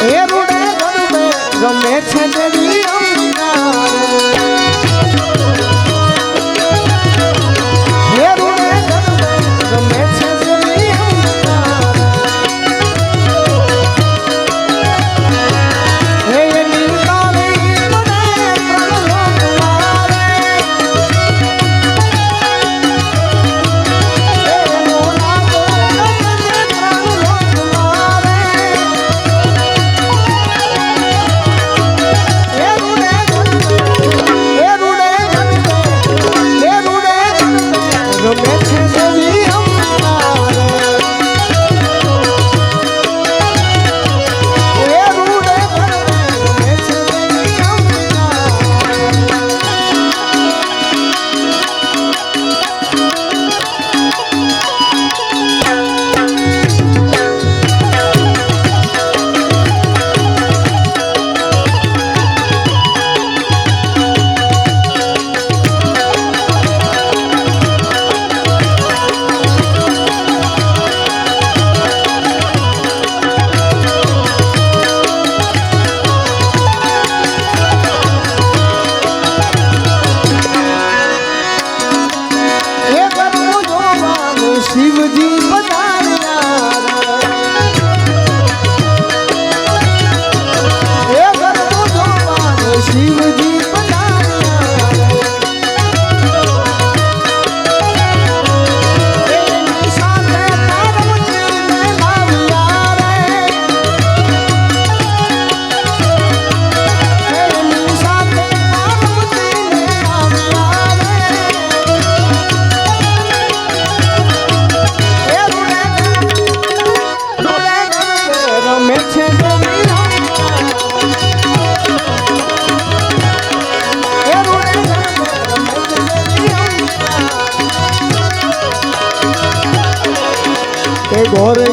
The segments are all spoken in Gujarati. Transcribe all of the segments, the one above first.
એ રૂડે ગમે છે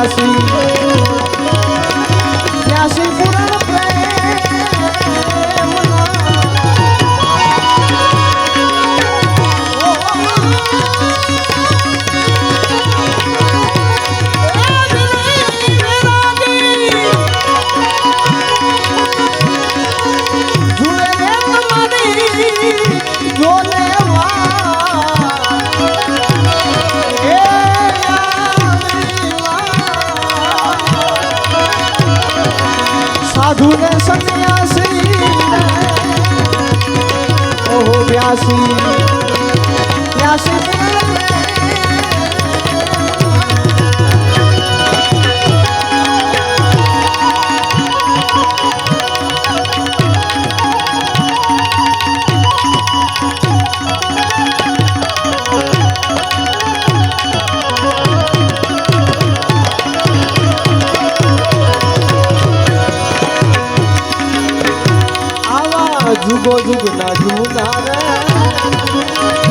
así. જુગો જુગ ના જુના રે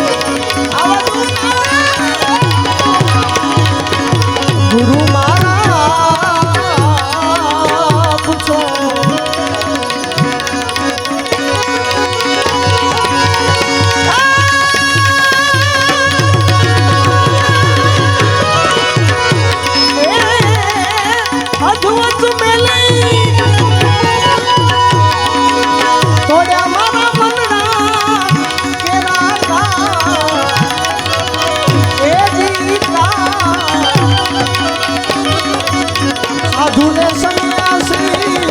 સાધુને સંન્યાસી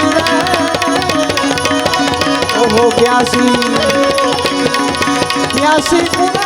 ઓહો પ્યાસી પ્યાસી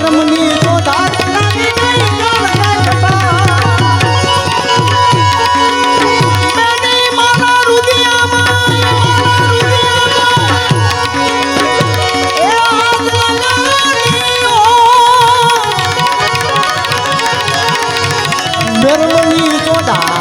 ધર્મની તો ધાર Bermuni Toda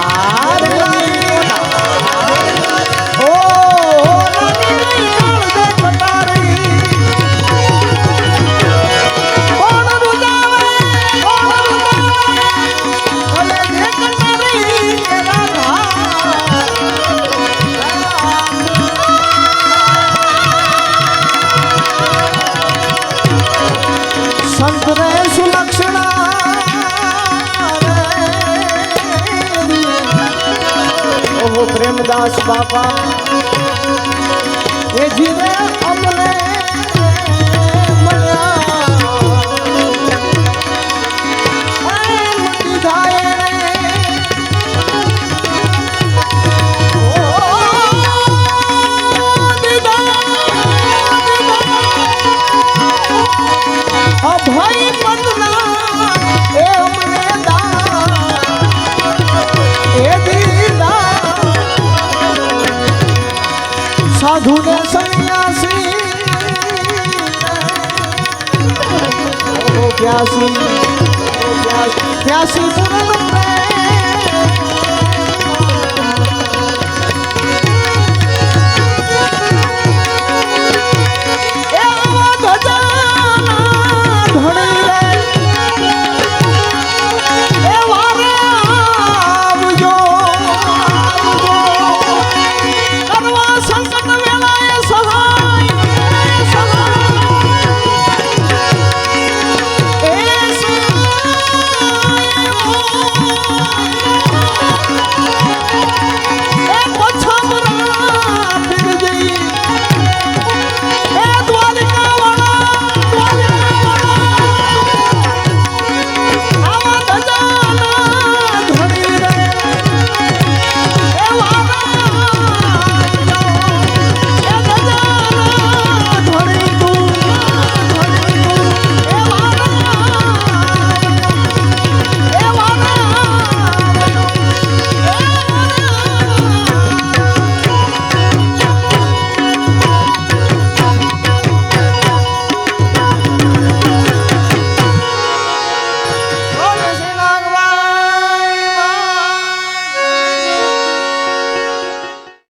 દાસ બાપા. એ જીવે প্যাসি প্যাসি